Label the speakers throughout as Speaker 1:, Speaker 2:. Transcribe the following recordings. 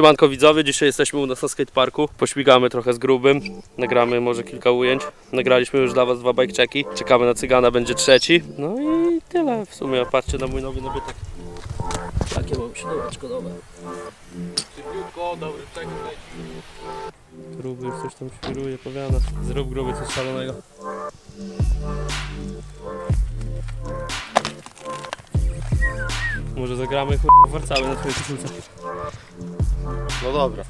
Speaker 1: Siemanko widzowie, dzisiaj jesteśmy u nas na skateparku. Pośmigamy trochę z grubym, nagramy może kilka ujęć. Nagraliśmy już dla was dwa bike. Czekamy na cygana, będzie trzeci. No i tyle w sumie, patrzcie na mój nowy nabytek. Takie mam siódemeczko nowe.
Speaker 2: Dobry
Speaker 1: Gruby już coś tam świruje, powiada. Zrób gruby coś szalonego. Może zagramy kurwa w Warszawie na twojej koszulce.
Speaker 2: No dobra.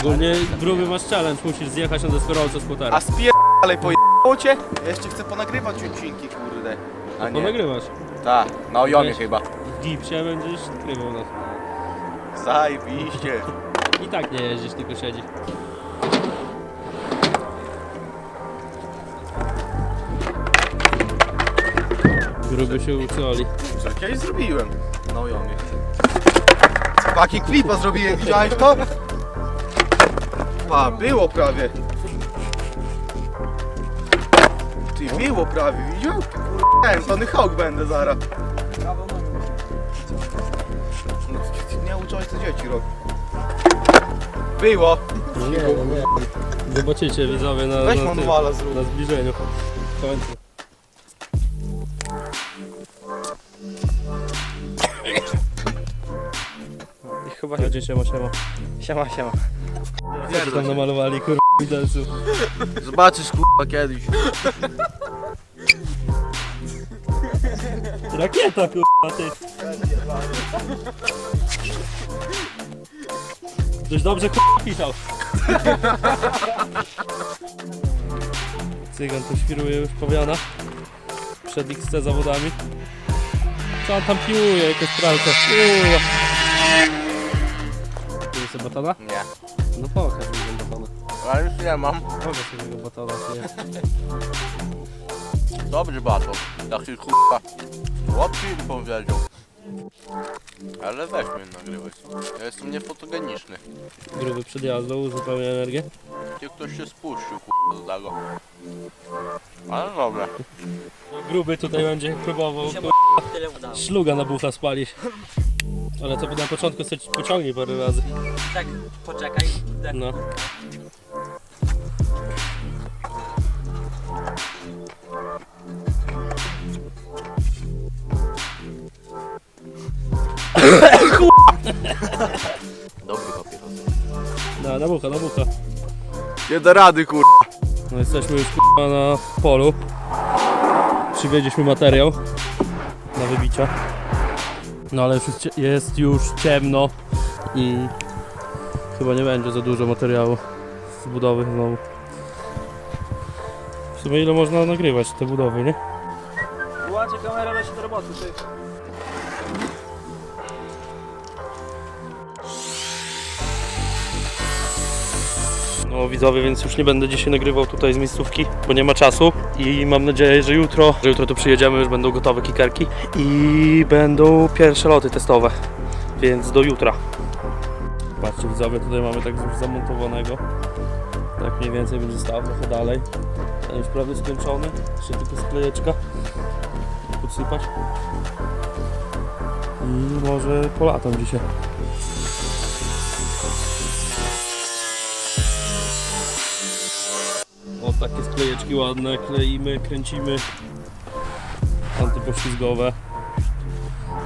Speaker 1: Ogólnie gruby masz challenge, musisz zjechać na deskorolce z.
Speaker 2: A spierdalej pojechało cię? Ja jeszcze chcę ponagrywać odcinki, kurde. A
Speaker 1: To
Speaker 2: nie.
Speaker 1: nagrywasz.
Speaker 2: Tak, na ojomie chyba.
Speaker 1: W gipsie będziesz nagrywał nas.
Speaker 2: Zajebiście.
Speaker 1: I tak nie jeździsz, tylko siedzi. Gruby się.
Speaker 2: Co kiedyś zrobiłem na ojomie. Paki klipa zrobiłem, widziałeś to? Pa, było prawie. Ty, było prawie, widział? Kurde, Tony Hawk będę zaraz. No, nie uczyłeś co dzieci robią. Było.
Speaker 1: Zobaczycie widzowie na,
Speaker 2: Weź
Speaker 1: na,
Speaker 2: manuala zrób.
Speaker 1: na zbliżeniu. W końcu. I chyba chodzi siema siema.
Speaker 3: Siema, siema.
Speaker 1: Co tam namalowali kurwa widelców.
Speaker 2: Zobaczysz kurwa kiedyś.
Speaker 1: Rakieta kurwa ty. Dość dobrze kurwa pisał. Cygan tu świruje już powiana. Przed XC zawodami. Co on tam piłuje? Jakaś pralka. Uuu. Tu jest batona?
Speaker 2: Nie.
Speaker 1: No pokaż mi tego batona.
Speaker 2: Ale już nie mam.
Speaker 1: Pokaż mi tego batona. czy nie.
Speaker 2: Dobry baton. Taki kurwa. Łapki powiedział. Ale weź mnie nagrywać. Ja jestem niefotogeniczny.
Speaker 1: Gruby przed jazdą, uzupełnia energię.
Speaker 2: Gdzie ktoś się spuścił kurwa z tego. Ale dobra.
Speaker 1: Gruby tutaj będzie próbował kurwa,
Speaker 3: Tyle udało.
Speaker 1: szluga na bufa spalić. Ale to na początku sobie pociągnij parę razy.
Speaker 3: Tak, poczekaj. Tak.
Speaker 1: No.
Speaker 2: Dobry papieros.
Speaker 1: Na, na bucha, na bucha.
Speaker 2: Nie da rady kurwa.
Speaker 1: No jesteśmy już kurwa na polu. Przywieźliśmy materiał na wybicia. No ale już jest, cie- jest już ciemno i chyba nie będzie za dużo materiału z budowy znowu. W sumie ile można nagrywać te budowy, nie?
Speaker 3: Włączę kamerę, leci do roboty. Ty.
Speaker 1: No widzowie, więc już nie będę dzisiaj nagrywał tutaj z miejscówki, bo nie ma czasu i mam nadzieję, że jutro, że jutro tu przyjedziemy, już będą gotowe kikerki i będą pierwsze loty testowe, więc do jutra. Patrzcie widzowie, tutaj mamy tak już zamontowanego, tak mniej więcej będzie stał trochę dalej. Ten już prawie skończony, jeszcze tylko sklejeczka, podsypać i może polatam dzisiaj. Takie sklejeczki ładne, kleimy, kręcimy. Antypoślizgowe.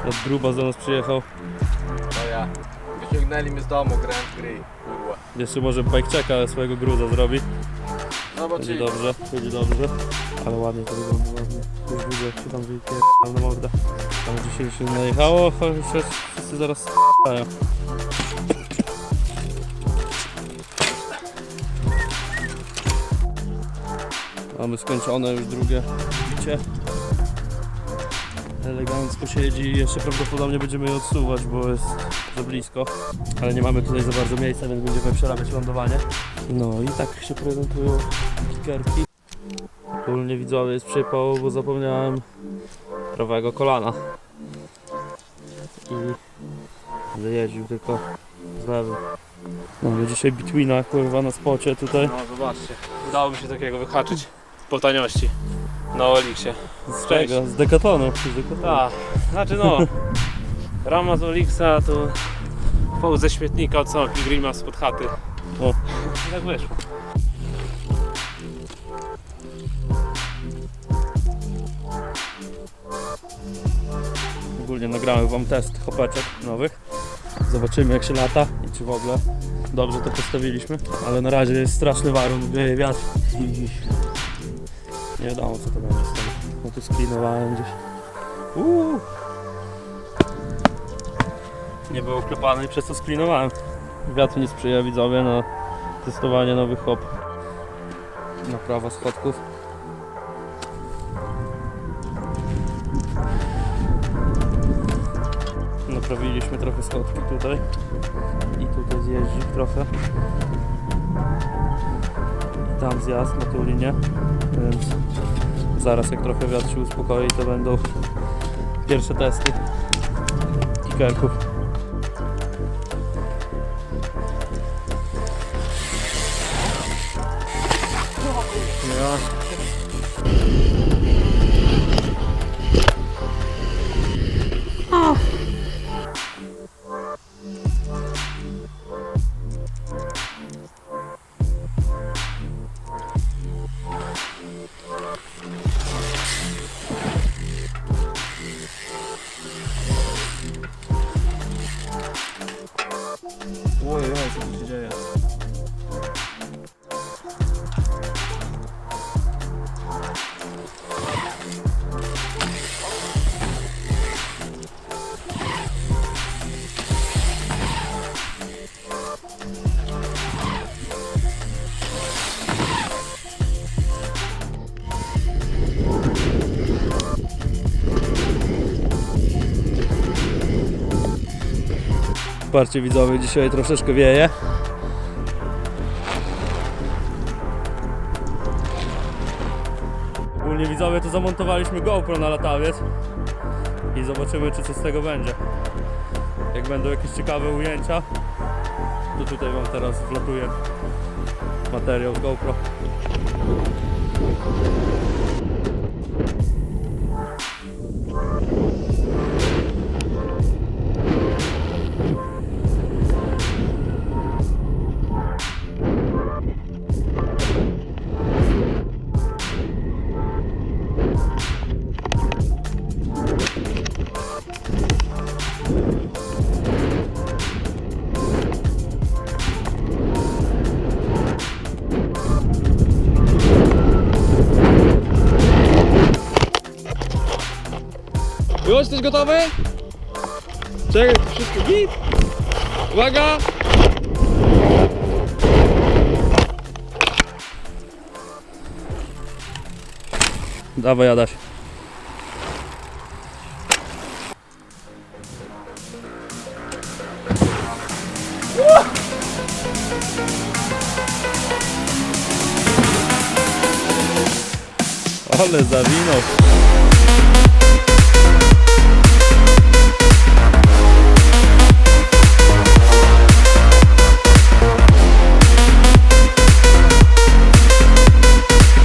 Speaker 1: Od gruba do nas przyjechał.
Speaker 2: To ja. Wyciągnęli mnie z domu, w gry. Kurwa.
Speaker 1: Jeszcze może bajkczeka swojego gruza zrobi. Będzie
Speaker 2: Zobaczyli.
Speaker 1: dobrze, będzie dobrze. Ale ładnie to wygląda, ładnie. Już widzę, jak się tam wypierdam na mordę. Tam dzisiaj się najechało, chociaż wszyscy zaraz s***ają. Mamy skończone już drugie bicie. Elegancko siedzi, jeszcze prawdopodobnie będziemy je odsuwać, bo jest za blisko. Ale nie mamy tutaj za bardzo miejsca, więc będziemy przerabiać lądowanie. No i tak się prezentują kikerki. Ogólnie widzowie jest przypał, bo zapomniałem prawego kolana. I Będę jeździł tylko z lewym. Mamy dzisiaj Bitwina kurwa na spocie tutaj.
Speaker 4: No zobaczcie, udało mi się takiego wyhaczyć po taniości na Oliksie.
Speaker 1: Z czego? Z dekatonu. Z dekatonu.
Speaker 4: Tak, znaczy no, rama z Oliksa to poł ze śmietnika od samego Pilgrima spod chaty.
Speaker 1: O.
Speaker 4: I tak wyszło.
Speaker 1: Ogólnie nagrałem wam test chopeczek nowych. Zobaczymy jak się lata i czy w ogóle dobrze to postawiliśmy. Ale na razie jest straszny warun, wieje wiatr i nie wiadomo co to będzie z. No tu sklinowałem gdzieś. Uuu. Nie było klepane i przez to sklinowałem. Wiatr nie sprzyja widzowie na testowanie nowych hop. Naprawa schodków. Naprawiliśmy trochę schodki tutaj i tutaj zjeździk trochę tam zjazd na tą linię więc zaraz jak trochę wiatr się uspokoi to będą pierwsze testy kickerków ja. Patrzcie widzowie, dzisiaj troszeczkę wieje. Ogólnie widzowie to zamontowaliśmy GoPro na latawiec i zobaczymy czy co z tego będzie. Jak będą jakieś ciekawe ujęcia, to tutaj wam teraz wlatuje materiał GoPro.
Speaker 4: Już jesteś gotowy? Czekaj, wszystko git. Uwaga!
Speaker 1: Dawaj Adaś. Ale zawinął.